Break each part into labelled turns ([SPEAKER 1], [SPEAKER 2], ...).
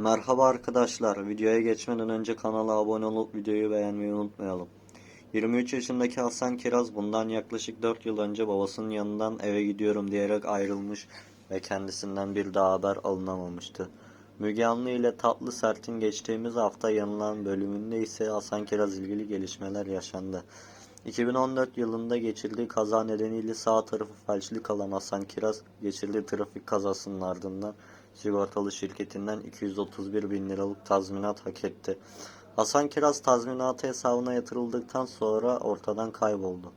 [SPEAKER 1] Merhaba arkadaşlar. Videoya geçmeden önce kanala abone olup videoyu beğenmeyi unutmayalım. 23 yaşındaki Hasan Kiraz bundan yaklaşık 4 yıl önce babasının yanından eve gidiyorum diyerek ayrılmış ve kendisinden bir daha haber alınamamıştı. Müge Anlı ile Tatlı Sert'in geçtiğimiz hafta yanılan bölümünde ise Hasan Kiraz ilgili gelişmeler yaşandı. 2014 yılında geçirdiği kaza nedeniyle sağ tarafı felçli kalan Hasan Kiraz geçirdiği trafik kazasının ardından sigortalı şirketinden 231 bin liralık tazminat hak etti. Hasan Kiraz tazminatı hesabına yatırıldıktan sonra ortadan kayboldu.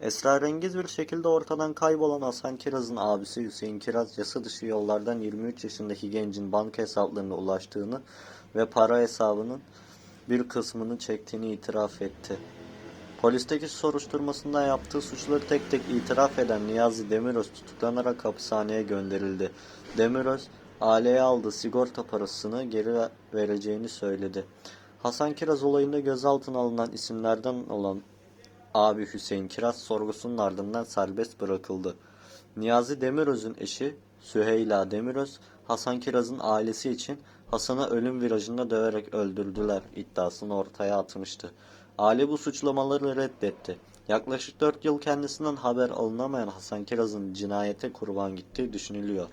[SPEAKER 1] Esrarengiz bir şekilde ortadan kaybolan Hasan Kiraz'ın abisi Hüseyin Kiraz yasa dışı yollardan 23 yaşındaki gencin banka hesaplarına ulaştığını ve para hesabının bir kısmını çektiğini itiraf etti. Polisteki soruşturmasında yaptığı suçları tek tek itiraf eden Niyazi Demiröz tutuklanarak hapishaneye gönderildi. Demiröz, aileye aldığı sigorta parasını geri ver- vereceğini söyledi. Hasan Kiraz olayında gözaltına alınan isimlerden olan abi Hüseyin Kiraz sorgusunun ardından serbest bırakıldı. Niyazi Demiröz'ün eşi Süheyla Demiröz, Hasan Kiraz'ın ailesi için Hasan'ı ölüm virajında döverek öldürdüler iddiasını ortaya atmıştı. Aile bu suçlamaları reddetti. Yaklaşık 4 yıl kendisinden haber alınamayan Hasan Kiraz'ın cinayete kurban gittiği düşünülüyor.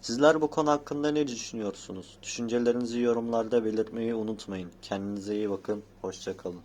[SPEAKER 1] Sizler bu konu hakkında ne düşünüyorsunuz? Düşüncelerinizi yorumlarda belirtmeyi unutmayın. Kendinize iyi bakın. Hoşçakalın.